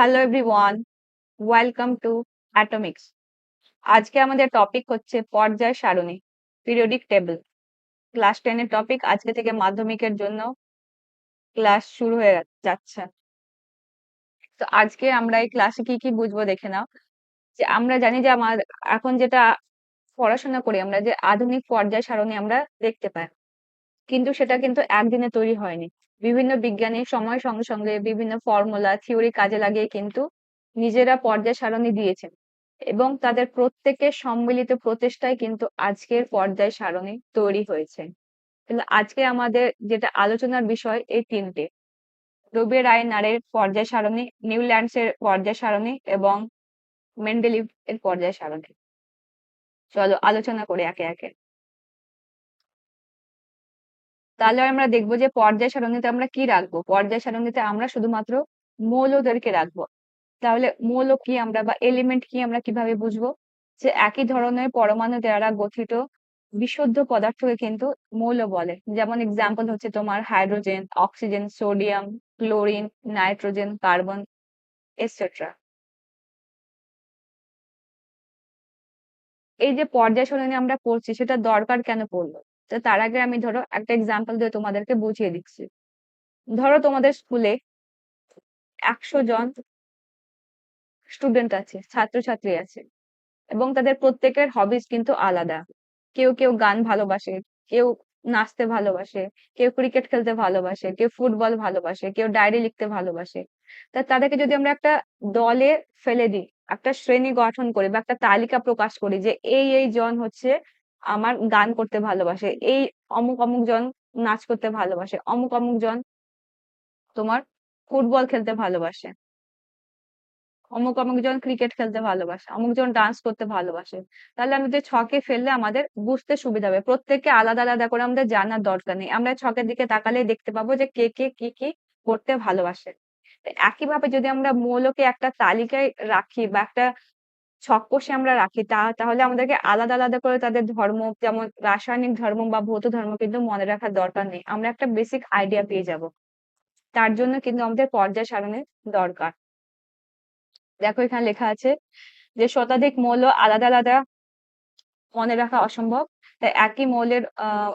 Hello everyone welcome to atomics আজকে আমাদের topic হচ্ছে পর্যায় সারণী পিরিয়ডিক টেবিল ক্লাস টেনের টপিক আজকে থেকে মাধ্যমিকের জন্য ক্লাস শুরু হয়ে যাচ্ছে। তো আজকে আমরা এই ক্লাসে কি কি বুঝব দেখে নাও। যে আমরা জানি যে আমার এখন যেটা পড়াশোনা করি, আমরা যে আধুনিক পর্যায় সারণী আমরা দেখতে পাই। কিন্তু সেটা কিন্তু একদিনে তৈরি হয়নি। বিভিন্ন বিজ্ঞানী সময়ের সঙ্গে সঙ্গে বিভিন্ন ফর্মুলা থিওরি কাজে লাগিয়ে কিন্তু নিজেরা পর্যায় সারণী দিয়েছেন। এবং তাদের প্রত্যেকের সম্মিলিত প্রচেষ্টায় কিন্তু আজকের পর্যায় সারণী তৈরি হয়েছে। কিন্তু আজকে আমাদের যেটা আলোচনার বিষয়, এই তিনটে। রবি রায় নারের পর্যায় সারণী নিউল্যান্ডস এর পর্যায় সারণী এবং মেন্ডেলিভ এর পর্যায় সারণী। চলো আলোচনা করে একে একে। তাহলে আমরা দেখব যে পর্যায় সারণীতে আমরা কি রাখব? পর্যায় সারণীতে আমরা শুধুমাত্র মৌলদেরকে রাখব। তাহলে মৌল কি আমরা বা এলিমেন্ট কি আমরা কীভাবে বুঝব? যে একই ধরনের পরমাণু দ্বারা গঠিত বিশুদ্ধ পদার্থকে কিন্তু মৌল বলে। যেমন এক্সাম্পল হচ্ছে তোমার hydrogen oxygen sodium chlorine nitrogen carbon etcetera এই যে পর্যায় সারণী আমরা পড়ছি, সেটা দরকার কেন পড়ল? তার আগে আমি ধরো একটা এক্সাম্পল দিয়ে তোমাদেরকে বুঝিয়ে দিচ্ছি। ধরো তোমাদের স্কুলে একশো জন স্টুডেন্ট আছে, ছাত্রছাত্রী আছে এবং তাদের প্রত্যেকের হবিস কিন্তু আলাদা। কেউ কেউ গান ভালোবাসে, কেউ নাচতে ভালোবাসে, কেউ ক্রিকেট খেলতে ভালোবাসে, কেউ ফুটবল ভালোবাসে, কেউ ডায়েরি লিখতে ভালোবাসে। তা তাদেরকে যদি আমরা একটা দলে ফেলে দিই, একটা শ্রেণি গঠন করি বা একটা তালিকা প্রকাশ করি যে এই এই জন হচ্ছে আমার গান করতে ভালোবাসে, এই অমুক অমুক জন নাচ করতে ভালোবাসে, অমুক অমুক জন তোমার ফুটবল খেলতে ভালোবাসে, অমুক অমুক জন ক্রিকেট খেলতে ভালোবাসে, অমুক জন ডান্স করতে ভালোবাসে, তাহলে আমাদের ছকে ফেললে আমাদের বুঝতে সুবিধা হবে, প্রত্যেককে আলাদা আলাদা করে আমাদের জানার দরকার নেই, আমরা ছকের দিকে তাকালেই দেখতে পাবো যে কে কে কি কি করতে ভালোবাসে একইভাবে যদি আমরা মৌলকে একটা তালিকায় রাখি বা একটা ছক কষে আমরা রাখি, তা, তাহলে আমাদেরকে আলাদা আলাদা করে তাদের ধর্ম, যেমন রাসায়নিক ধর্ম বা ভৌত ধর্ম কিন্তু মনে রাখার দরকার নেই। আমরা একটা বেসিক আইডিয়া পেয়ে যাব। তার জন্য কিন্তু আমাদের পর্যায় সারণের দরকার। দেখো এখানে লেখা আছে যে শতাধিক মৌল আলাদা আলাদা মনে রাখা অসম্ভব। তাই একই মৌলের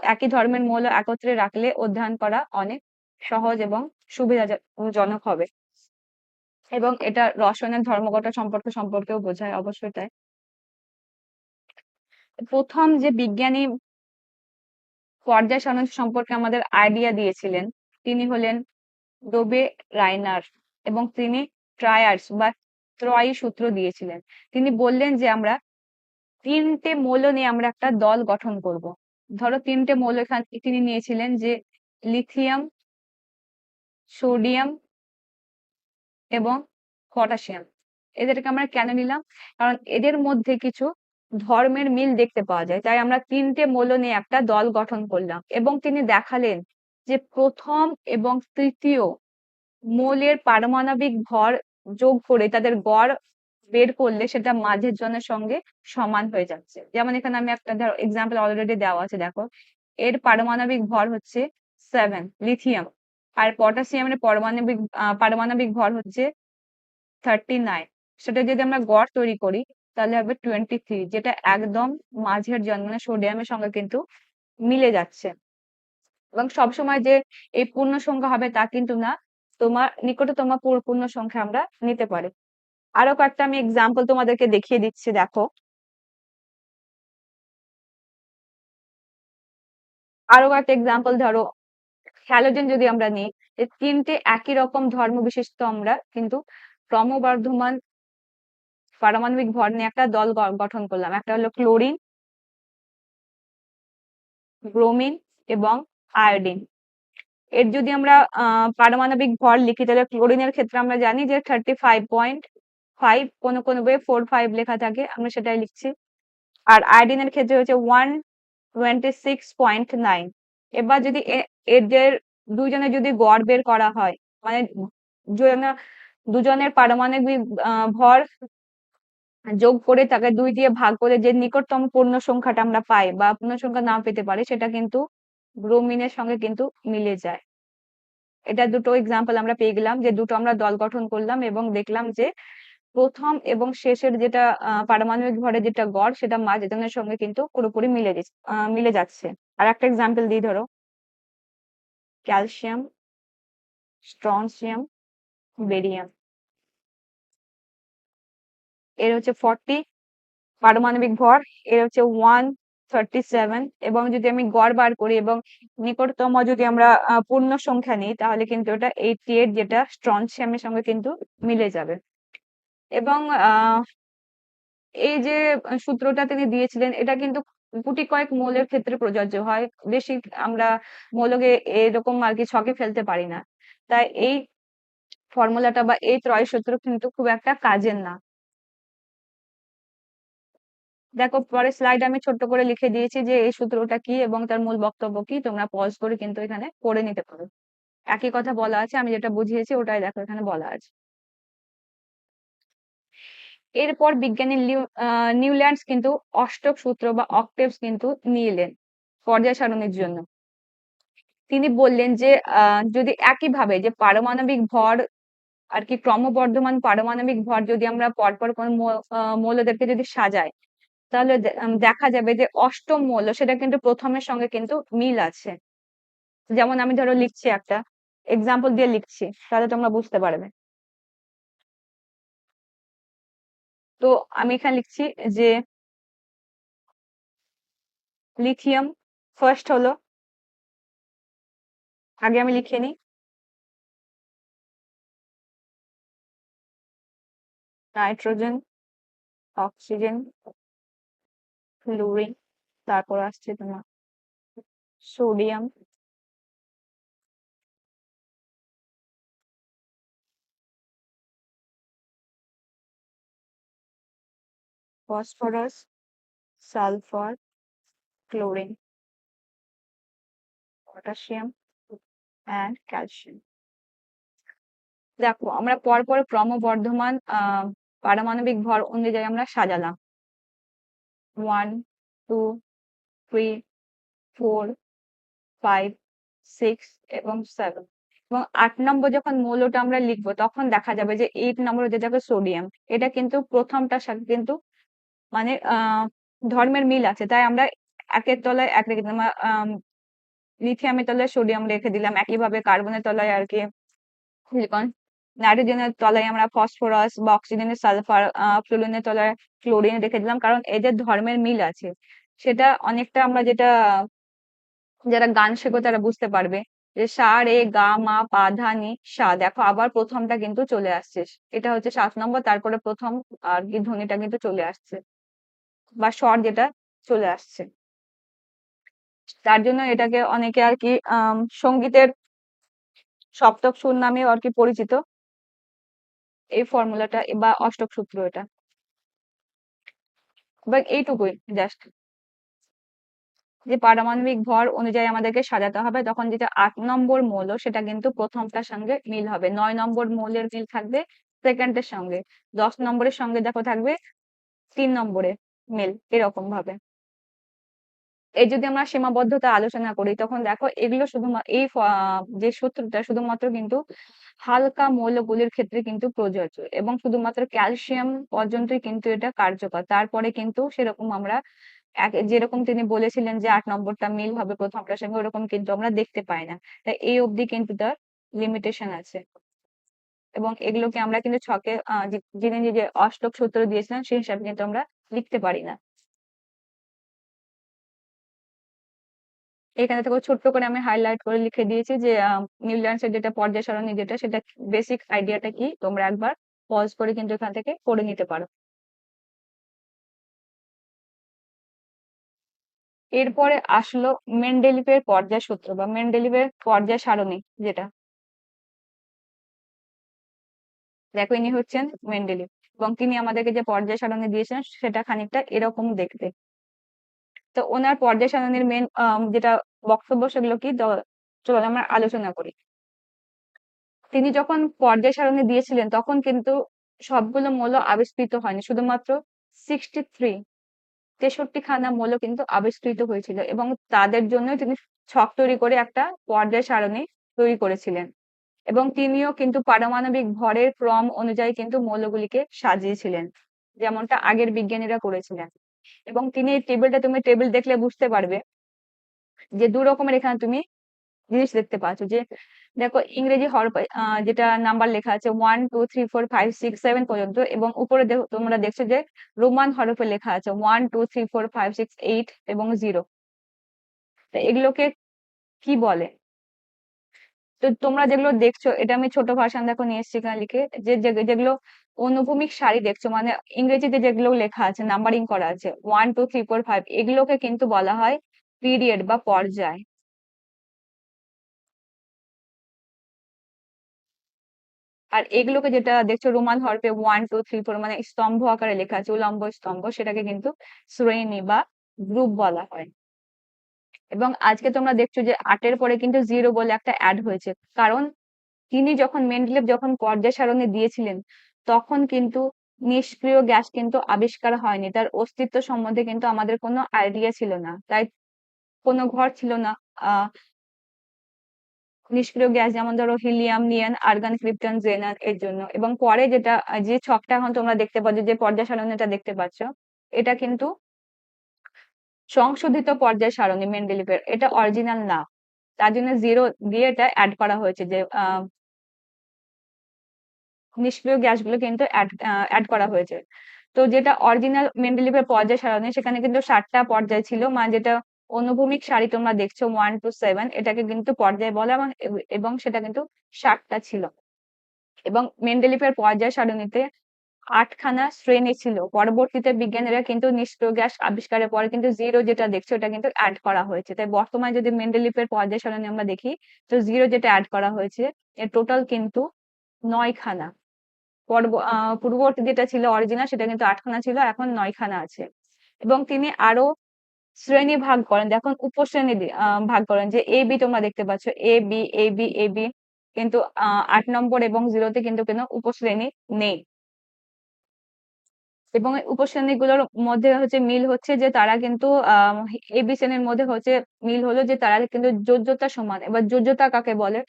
একই ধর্মের মৌল একত্রে রাখলে অধ্যয়ন করা অনেক সহজ এবং সুবিধাজনক হবে। এবং এটা রসায়নের ধর্মঘট সম্পর্ক সম্পর্কেও বোঝায়, অবশ্যই তাই। প্রথম যে বিজ্ঞানী পর্যায় সারণী সম্পর্কে আমাদের আইডিয়া দিয়েছিলেন, তিনি হলেন ডোবে রাইনার এবং তিনি ট্রায়ার্স বা ত্রয়ী সূত্র দিয়েছিলেন। তিনি বললেন যে আমরা তিনটে মৌল নিয়ে আমরা একটা দল গঠন করব। ধরো তিনটে মৌল এখান, তিনি নিয়েছিলেন যে লিথিয়াম, সোডিয়াম এবং পটাশিয়াম। এদেরকে আমরা কেন নিলাম? কারণ এদের মধ্যে কিছু ধর্মের মিল দেখতে পাওয়া যায়। তাই আমরা তিনটে মৌল নিয়ে একটা দল গঠন করলাম এবং তিনি দেখালেন যে প্রথম এবং তৃতীয় মৌলের পারমাণবিক ভর যোগ করে তাদের গড় বের করলে সেটা মাঝের জনের সঙ্গে সমান হয়ে যাচ্ছে। যেমন এখানে আমি একটা ধরো এক্সাম্পল অলরেডি দেওয়া আছে, দেখো। এর পারমাণবিক ভর হচ্ছে সেভেন লিথিয়াম আর পটাশিয়ামের পারমাণবিক পারমাণবিক ভর হচ্ছে থার্টি নাইন সেটা যদি আমরা গড় তৈরি করি, তাহলে হবে টোয়েন্টি থ্রি যেটা একদম মাঝের জন মানে সোডিয়ামের সঙ্গে কিন্তু মিলে যাচ্ছে। এবং সবসময় যে এই পূর্ণ সংখ্যা হবে তা কিন্তু না, তোমার, নিকটতম পূর্ণ সংখ্যা আমরা নিতে পারি। আরও কয়েকটা আমি এক্সাম্পল তোমাদেরকে দেখিয়ে দিচ্ছি, দেখো। আরও কয়েকটা এক্সাম্পল ধরো। হ্যালোজেন যদি আমরা নিই যে তিনটে একই রকম ধর্ম বিশিষ্ট আমরা, কিন্তু ক্রমবর্ধমান পারমাণবিক ভর নিয়ে একটা দল গঠন করলাম। একটা হলো ক্লোরিন, ব্রোমিন এবং আয়োডিন। এর যদি আমরা পারমাণবিক ভর লিখি, তাহলে ক্লোরিনের ক্ষেত্রে আমরা জানি যে থার্টি ফাইভ পয়েন্ট ফাইভ কোনো কোনো বইয়ে ফোর ফাইভ লেখা থাকে, আমরা সেটাই লিখছি। আর আয়োডিনের ক্ষেত্রে হচ্ছে one twenty six point nine এবার যদি এদের দুজনে যদি গড় বের করা হয় মানে দুজনের পারমাণবিক ভর যোগ করে তাকে দুই দিয়ে ভাগ করে যে নিকটতম পূর্ণ সংখ্যাটা আমরা পাই বা পূর্ণ সংখ্যা না পেতে পারি, সেটা কিন্তু ব্রোমিনের সঙ্গে কিন্তু মিলে যায়। এটা দুটো এক্সাম্পল আমরা পেয়ে গেলাম, যে দুটো আমরা দল গঠন করলাম এবং দেখলাম যে প্রথম এবং শেষের যেটা পারমাণবিক ভরের যেটা গড়, সেটা মাঝজনের সঙ্গে কিন্তু পুরোপুরি মিলে মিলে যাচ্ছে। আর একটা এক্সাম্পল দিই ধরো। ক্যালসিয়াম স্ট্রনসিয়াম বেরিয়াম এর হচ্ছে ফর্টি পারমাণবিক ভর, এর হচ্ছে ওয়ান থার্টি সেভেন এবং যদি আমি গড় বার করি এবং নিকটতম যদি আমরা পূর্ণ সংখ্যা নিই, তাহলে কিন্তু ওটা এইটি এইট যেটা স্ট্রনসিয়ামের সঙ্গে কিন্তু মিলে যাবে। এবং এই যে সূত্রটা তিনি দিয়েছিলেন, এটা কিন্তু গুটি কয়েক মৌলের ক্ষেত্রে প্রযোজ্য হয়। বেশি আমরা মৌলকে এরকম আর কি ছকে ফেলতে পারি না। তাই এই ফর্মুলাটা বা এই ত্রয় সূত্র কিন্তু খুব একটা কাজের না। দেখো পরে স্লাইড আমি ছোট্ট করে লিখে দিয়েছি যে এই সূত্রটা কি এবং তার মূল বক্তব্য কি। তোমরা পজ করে কিন্তু এখানে পড়ে নিতে পারো। একই কথা বলা আছে, আমি যেটা বুঝিয়েছি ওটাই দেখো এখানে বলা আছে। এরপর বিজ্ঞানী নিউল্যান্ডস কিন্তু অষ্টক সূত্র বা অক্টেভস কিন্তু নিলেন পর্যায় সারণীর জন্য। তিনি বললেন যে যদি একইভাবে যে পারমাণবিক ভর আর কি ক্রমবর্ধমান পারমাণবিক ভর যদি আমরা পরপর কোন মৌলদেরকে যদি সাজাই, তাহলে দেখা যাবে যে অষ্টম মৌল সেটা কিন্তু প্রথমের সঙ্গে কিন্তু মিল আছে। যেমন আমি ধরো লিখছি একটা এক্সাম্পল দিয়ে লিখছি, তাহলে তোমরা বুঝতে পারবে। তো আমি এখানে লিখছি যে লিথিয়াম ফার্স্ট হলো। আগে আমি লিখে নিই। নাইট্রোজেন, অক্সিজেন ফ্লুরিন তারপর আসছে তোমার sodium phosphorus, sulphur, chlorine, potassium and calcium দেখো, আমরা পরপর ক্রমবর্ধমান আহ পারমাণবিক ভর অনুযায়ী আমরা সাজালাম। One two three four five six এবং সেভেন এবং আট নম্বর যখন মৌলটা আমরা লিখব, তখন দেখা যাবে যে এইট নম্বর যেটাকে সোডিয়াম এটা কিন্তু প্রথমটার সাথে কিন্তু মানে ধর্মের মিল আছে। তাই আমরা একের তলায় এক রেখে দিলাম। লিথিয়ামের তলায় সোডিয়াম রেখে দিলাম। একইভাবে কার্বনের তলায় আর কি নাইট্রোজেনের তলায় আমরা ফসফরাস বা অক্সিজেনের সালফার ফ্লোরিনের তলায় ক্লোরিন রেখে দিলাম। কারণ এদের ধর্মের মিল আছে। সেটা অনেকটা আমরা যেটা, যারা গান শেখো তারা বুঝতে পারবে যে সা, রে, গা, মা, পা, ধা, নি, সা। দেখো, আবার প্রথমটা কিন্তু চলে আসছে। এটা হচ্ছে সাত নম্বর, তারপরে প্রথম আর কি ধ্বনিটা কিন্তু চলে আসছে। বা স্বর যেটা চলে আসছে। তার জন্য এটাকে অনেকে আর কি সঙ্গীতের সপ্তক সুর নামে আর কি পরিচিত। এই ফর্মুলাটা বা অষ্টক সূত্র এটা। এইটুকুই জাস্ট যে পারমাণবিক ভর অনুযায়ী আমাদেরকে সাজাতে হবে, তখন যেটা আট নম্বর মৌল, সেটা কিন্তু প্রথমটার সঙ্গে মিল হবে। নয় নম্বর মৌলের মিল থাকবে সেকেন্ডের সঙ্গে। দশ নম্বরের সঙ্গে দেখো থাকবে তিন নম্বরে। মিল, এরকম ভাবে। এই যদি আমরা সীমাবদ্ধতা আলোচনা করি, তখন দেখো এগুলো শুধুমাত্র এই যে সূত্রটা শুধুমাত্র কিন্তু হালকা মৌলগুলির ক্ষেত্রে কিন্তু প্রযোজ্য এবং শুধুমাত্র ক্যালসিয়াম পর্যন্তই কিন্তু এটা কার্যকর। তারপরে কিন্তু সেরকম আমরা যেরকম তিনি বলেছিলেন যে আট নম্বরটা মিল হবে প্রথমটার সঙ্গে ওরকম কিন্তু আমরা দেখতে পাই না। তাই এই অবধি কিন্তু তার লিমিটেশন আছে। এবং এগুলোকে আমরা কিন্তু ছকে যিনি যে অষ্টক সূত্র দিয়েছিলেন, সেই হিসাবে কিন্তু আমরা লিখতে পারি না। এখানে থেকে ছোট্ট করে আমি হাইলাইট করে লিখে দিয়েছি যে নিউল্যান্ডসের যেটা পর্যায় সারণী যেটা, সেটা বেসিক আইডিয়াটা কি? তোমরা একবার পজ করে কিন্তু এখান থেকে করে নিতে পারো। এরপরে আসলো মেন্ডেলিভের পর্যায় সূত্র বা মেন্ডেলিভের পর্যায় সারণী যেটা। দেখো ইনি হচ্ছেন মেন্ডেলিভ এবং তিনি আমাদেরকে যে পর্যায় সারণী দিয়েছেন, সেটা খানিকটা এরকম দেখতে। তো ওনার পর্যায় সারণীর মেন যেটা বক্তব্য সেগুলো কি? চলো আমরা আলোচনা করি। তিনি যখন পর্যায় সারণী দিয়েছিলেন, তখন কিন্তু সবগুলো মৌল আবিষ্কৃত হয়নি। শুধুমাত্র সিক্সটি থ্রি তেষট্টি খানা মৌল কিন্তু আবিষ্কৃত হয়েছিল এবং তাদের জন্য তিনি ছক তৈরি করে একটা পর্যায় সারণী তৈরি করেছিলেন। এবং তিনিও কিন্তু পারমাণবিক ভরের ক্রম অনুযায়ী কিন্তু মৌলগুলিকে সাজিয়েছিলেন, যেমনটা আগের বিজ্ঞানীরা করেছিলেন। এবং তিনি এই টেবিলটা তুমি টেবিল দেখলে বুঝতে পারবে যে দু রকমের এখানে তুমি জিনিস দেখতে পাচ্ছ। যে দেখো ইংরেজি হরফ যেটা নাম্বার লেখা আছে one two three four five six seven পর্যন্ত এবং উপরে তোমরা দেখছ যে রোমান হরফে লেখা আছে one two three four five six eight এবং জিরো এগুলোকে কি বলে? তো তোমরা যেগুলো দেখছ, এটা আমি ছোট ভাষণ দেখো নিয়ে এসেছি এখানে লিখে, যে যেগুলো অনুভূমিক সারি দেখছ মানে ইংরেজিতে যেগুলো লেখা আছে নাম্বারিং করা আছে one two three four five এগুলোকে কিন্তু বলা হয় পিরিয়ড বা পর্যায়। আর এগুলোকে যেটা দেখছ রোমান হরফে ওয়ান টু থ্রি ফোর মানে স্তম্ভ আকারে লেখা আছে, উলম্ব স্তম্ভ, সেটাকে কিন্তু শ্রেণি বা গ্রুপ বলা হয়। এবং আজকে তোমরা দেখছ যে আটের পরে কিন্তু জিরো বলে একটা অ্যাড হয়েছে। কারণ তিনি যখন মেন্ডেলেভ যখন পর্যায় সারণী দিয়েছিলেন, তখন কিন্তু নিষ্ক্রিয় গ্যাস কিন্তু আবিষ্কার হয়নি। তার অস্তিত্ব সম্বন্ধে কিন্তু আমাদের কোনো আইডিয়া ছিল না। তাই কোনো ঘর ছিল না। আহ নিষ্ক্রিয় গ্যাস যেমন ধরো হিলিয়াম নিয়ান আর্গান ক্রিপ্টন জেনার এর জন্য। এবং পরে যেটা, যে ছকটা এখন তোমরা দেখতে পাচ্ছ, যে পর্যায় সারণীটা দেখতে পাচ্ছ, এটা কিন্তু সংশোধিত পর্যায় সারণী মেন্ডেলিভের, এটা অরিজিনাল না। তার জন্য জিরো দিয়ে এটা অ্যাড করা হয়েছে যে নিষ্ক্রিয় গ্যাসগুলো কিন্তু অ্যাড করা হয়েছে। তো যেটা অরিজিনাল মেন্ডেলিভের পর্যায় সারণী, সেখানে কিন্তু ষাটটা পর্যায় ছিল। মানে যেটা অনুভূমিক সারি তোমরা দেখছ ওয়ান টু সেভেন এটাকে কিন্তু পর্যায় বলে এবং এবং সেটা কিন্তু ষাটটা ছিল। এবং মেন্ডেলিভের পর্যায় সারণীতে আটখানা শ্রেণি ছিল। পরবর্তীতে বিজ্ঞানীরা কিন্তু নিষ্ক্রিয় গ্যাস আবিষ্কারের পরে কিন্তু জিরো যেটা দেখছ ওটা কিন্তু অ্যাড করা হয়েছে। তাই বর্তমানে যদি মেন্ডেলিভের পর্যায় সারণী আমরা দেখি, তো জিরো যেটা অ্যাড করা হয়েছে, এর টোটাল কিন্তু নয়খানা। পূর্ববর্তী যেটা ছিল অরিজিনাল সেটা কিন্তু আটখানা ছিল, এখন নয়খানা আছে। এবং তিনি আরও শ্রেণি ভাগ করেন, দেখুন উপশ্রেণী ভাগ করেন যে এ বি তোমরা দেখতে পাচ্ছ A B A B A B কিন্তু আট নম্বর এবং জিরোতে কিন্তু কোনো উপশ্রেণী নেই। এবং উপশ্রেণী গুলোর মধ্যে হচ্ছে মিল হচ্ছে যে তারা কিন্তু এ বি শ্রেণির মধ্যে হচ্ছে মিল হলো যে তারা কিন্তু যোজ্যতা সমান, এবার যোজ্যতা কাকে বলে?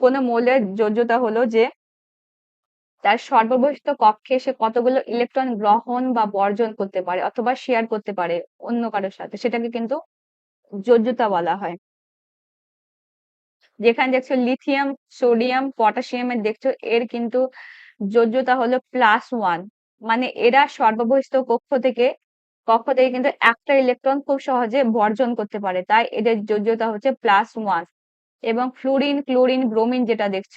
কোন মৌলের যোজ্যতা হলো যে তার সর্ববহিষ্ঠ কক্ষে সে কতগুলো ইলেকট্রন গ্রহণ বা বর্জন করতে পারে অথবা শেয়ার করতে পারে অন্য কারোর সাথে, সেটাকে কিন্তু যোজ্যতা বলা হয়। যেখানে দেখছ লিথিয়াম সোডিয়াম পটাশিয়ামের দেখছ এর কিন্তু যোজ্যতা হলো প্লাস ওয়ান মানে এরা সর্ববহিষ্ঠ কক্ষ থেকে কক্ষ থেকে কিন্তু একটা ইলেকট্রন খুব সহজে বর্জন করতে পারে। তাই এদের যোজ্যতা হচ্ছে প্লাস ওয়ান এবং ফ্লোরিন ক্লোরিন ব্রোমিন যেটা দেখছ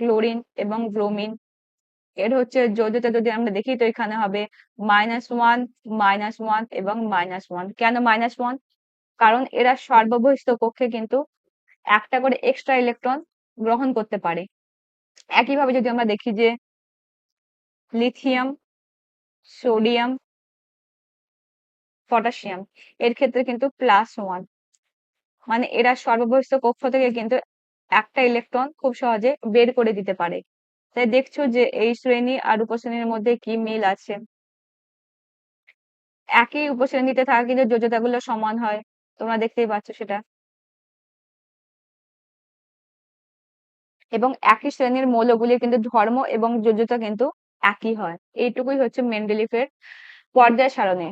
ক্লোরিন এবং ব্রোমিন এর হচ্ছে যোজ্যতা যদি আমরা দেখি তো এখানে হবে মাইনাস ওয়ান মাইনাস ওয়ান এবং মাইনাস ওয়ান কেন মাইনাস ওয়ান কারণ এরা সর্ববহিষ্ঠ কক্ষে কিন্তু একটা করে এক্সট্রা ইলেকট্রন গ্রহণ করতে পারে। একইভাবে যদি আমরা দেখি যে লিথিয়াম, সোডিয়াম, পটাশিয়াম, এর ক্ষেত্রে কিন্তু প্লাস ওয়ান। মানে এরা সর্ববহিষ্ঠ কক্ষ থেকে কিন্তু একটা ইলেকট্রন খুব সহজে বের করে দিতে পারে। তাই দেখছ যে এই শ্রেণি আর উপশ্রেণীর মধ্যে কি মিল আছে? একই উপশ্রেণীতে থাকা কিন্তু যোজ্যতা গুলো সমান হয়। তোমরা দেখতেই পাচ্ছ সেটা। এবং একই শ্রেণির মৌলগুলির কিন্তু ধর্ম এবং যোজ্যতা কিন্তু একই হয়। এইটুকুই হচ্ছে মেন্ডেলিফের পর্যায় সারণী।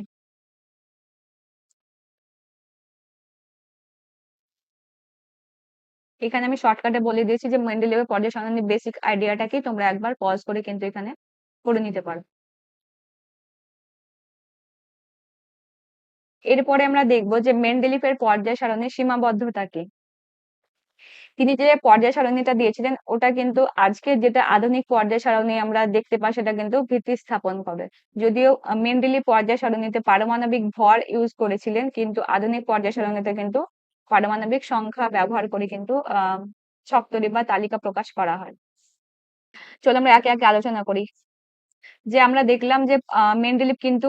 এখানে আমি শর্টকাটে বলে দিয়েছি যে মেন্ডেলিভের পর্যায় সারণীর বেসিক আইডিয়াটা কি, তোমরা একবার পজ করে কিন্তু এখানে করে নিতে পারো। এরপরে আমরা দেখব যে মেন্ডেলিফের পর্যায় সারণীর সীমাবদ্ধতা কি। তিনি যে পর্যায় সারণীটা দিয়েছিলেন, ওটা কিন্তু আজকে যেটা আধুনিক পর্যায় সারণী আমরা দেখতে পাই, সেটা কিন্তু ভিত্তি স্থাপন করে। যদিও মেন্ডেলি পর্যায় সারণীতে পারমাণবিক ভর ইউজ করেছিলেন, কিন্তু আধুনিক পর্যায় সারণীতে কিন্তু পারমাণবিক সংখ্যা ব্যবহার করে কিন্তু আহ ছক্তরি বা তালিকা প্রকাশ করা হয়। চলো আমরা একে একে আলোচনা করি। যে আমরা দেখলাম যে মেন্ডেলিভ কিন্তু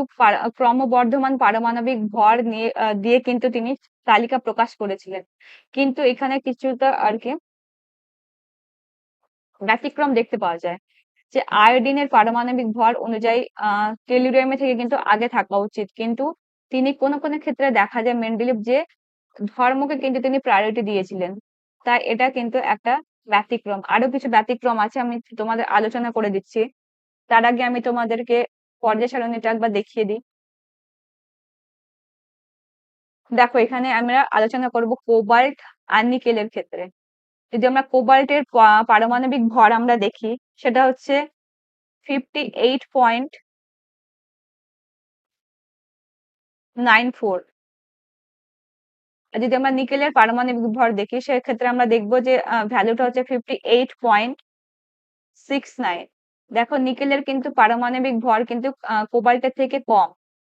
ক্রমবর্ধমান পারমাণবিক ভর নিয়ে দিয়ে কিন্তু তিনি তালিকা প্রকাশ করেছিলেন। কিন্তু এখানে কিছুটা আর কি ব্যতিক্রম দেখতে পাওয়া যায় যে, আয়োডিনের পারমাণবিক ভর অনুযায়ী টেলিউরিয়ামে থেকে কিন্তু আগে থাকা উচিত। কিন্তু তিনি কোন কোন ক্ষেত্রে দেখা যায় মেন্ডেলিভ যে, ধর্মকে কিন্তু তিনি প্রায়োরিটি দিয়েছিলেন। তাই এটা কিন্তু একটা ব্যতিক্রম। আরও কিছু ব্যতিক্রম আছে, আমি তোমাদের আলোচনা করে দিচ্ছি। তার আগে আমি তোমাদেরকে পর্যায় সারণীটা একবার দেখিয়ে দিই। দেখো, এখানে আমরা আলোচনা করব কোবাল্ট আর নিকেলের ক্ষেত্রে। যদি আমরা কোবাল্টের পারমাণবিক ভর আমরা দেখি, সেটা হচ্ছে fifty eight point nine four যদি আমরা নিকেলের পারমাণবিক ভর দেখি, সেক্ষেত্রে আমরা দেখব যে ভ্যালুটা হচ্ছে fifty eight point six nine দেখো, নিকেলের কিন্তু পারমাণবিক ভর কিন্তু কোবাল্টের থেকে কম।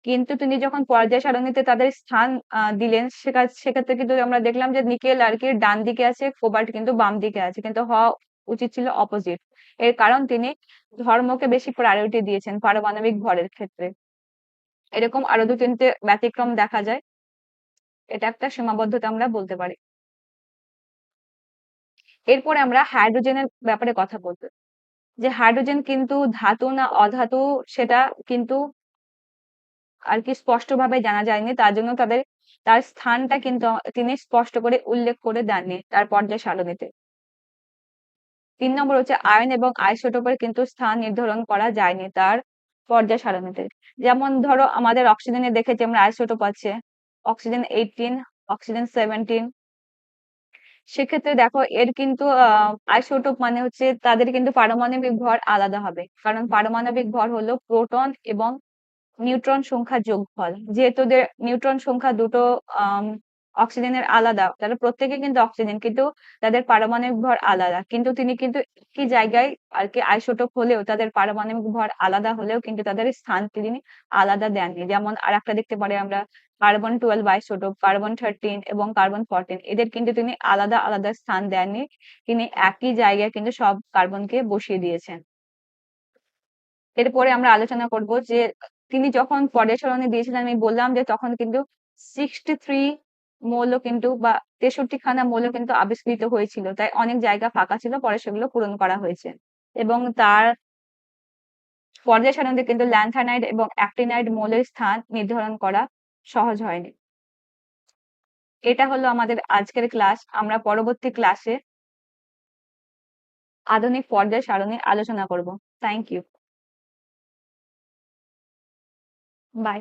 কিন্তু তিনি যখন পর্যায় সারণীতে তাদের স্থান দিলেন সেক্ষেত্রে কিন্তু আমরা দেখলাম যে নিকেল আর কি ডান দিকে আছে, কোবাল্ট কিন্তু বাম দিকে আছে, কিন্তু হওয়া উচিত ছিল অপোজিট এর কারণ তিনি ধর্মকে বেশি প্রায়োরিটি দিয়েছেন পারমাণবিক ভরের ক্ষেত্রে। এরকম আরও দু তিনটে ব্যতিক্রম দেখা যায়। এটা একটা সীমাবদ্ধতা আমরা বলতে পারি। এরপরে আমরা হাইড্রোজেনের ব্যাপারে কথা বলতে যে হাইড্রোজেন কিন্তু ধাতু না অধাতু সেটা কিন্তু আর কি স্পষ্টভাবে জানা যায়নি। তার জন্য তাদের, তার স্থানটা কিন্তু তিনি স্পষ্ট করে উল্লেখ করে দেননি তার পর্যায় সারণীতে। তিন নম্বর হচ্ছে আয়ন এবং আইসোটোপের কিন্তু স্থান নির্ধারণ করা যায়নি তার পর্যায় সারণীতে। যেমন ধরো আমাদের অক্সিজেনে দেখেছি আমরা আইসোটোপ আছে, অক্সিজেন এইটিন, অক্সিজেন সেভেন্টিন সেক্ষেত্রে দেখো এর কিন্তু আইসোটোপ মানে হচ্ছে তাদের কিন্তু পারমাণবিক ভর আলাদা হবে। কারণ পারমাণবিক ভর হলো প্রোটন এবং নিউট্রন সংখ্যা যোগফল। যেহেতু নিউট্রন সংখ্যা দুটো অক্সিজেনের আলাদা। তারা প্রত্যেকে কিন্তু অক্সিজেন, কিন্তু তাদের পারমাণবিক ভর আলাদা। কিন্তু তিনি কিন্তু একই জায়গায় আর কি আইসোটোপ হলেও তাদের পারমাণবিক ভর আলাদা হলেও কিন্তু তাদের স্থান তিনি আলাদা দেননি। যেমন আর একটা দেখতে পারি আমরা, carbon twelve isotope, carbon thirteen এবং কার্বন ফোরটিন, এদের কিন্তু তিনি আলাদা আলাদা স্থান দেননি। তিনি একই জায়গায় কিন্তু সব কার্বনকে বসিয়ে দিয়েছেন। এরপরে আমরা আলোচনা করব যে তিনি যখন পর্যায় সারণী দিয়েছিলেন, আমি বললাম যে তখন কিন্তু সিক্সটি থ্রি মৌল কিন্তু বা তেষট্টি খানা মৌল কিন্তু আবিষ্কৃত হয়েছিল। তাই অনেক জায়গা ফাঁকা ছিল, পরে সেগুলো পূরণ করা হয়েছে। এবং তার পর্যায় সারণীতে কিন্তু ল্যান্থানাইড এবং অ্যাক্টিনাইড মৌলের স্থান নির্ধারণ করা সহজ হয়নি। এটা হলো আমাদের আজকের ক্লাস। আমরা পরবর্তী ক্লাসে আধুনিক পর্যায় সারণী আলোচনা করব। Thank you by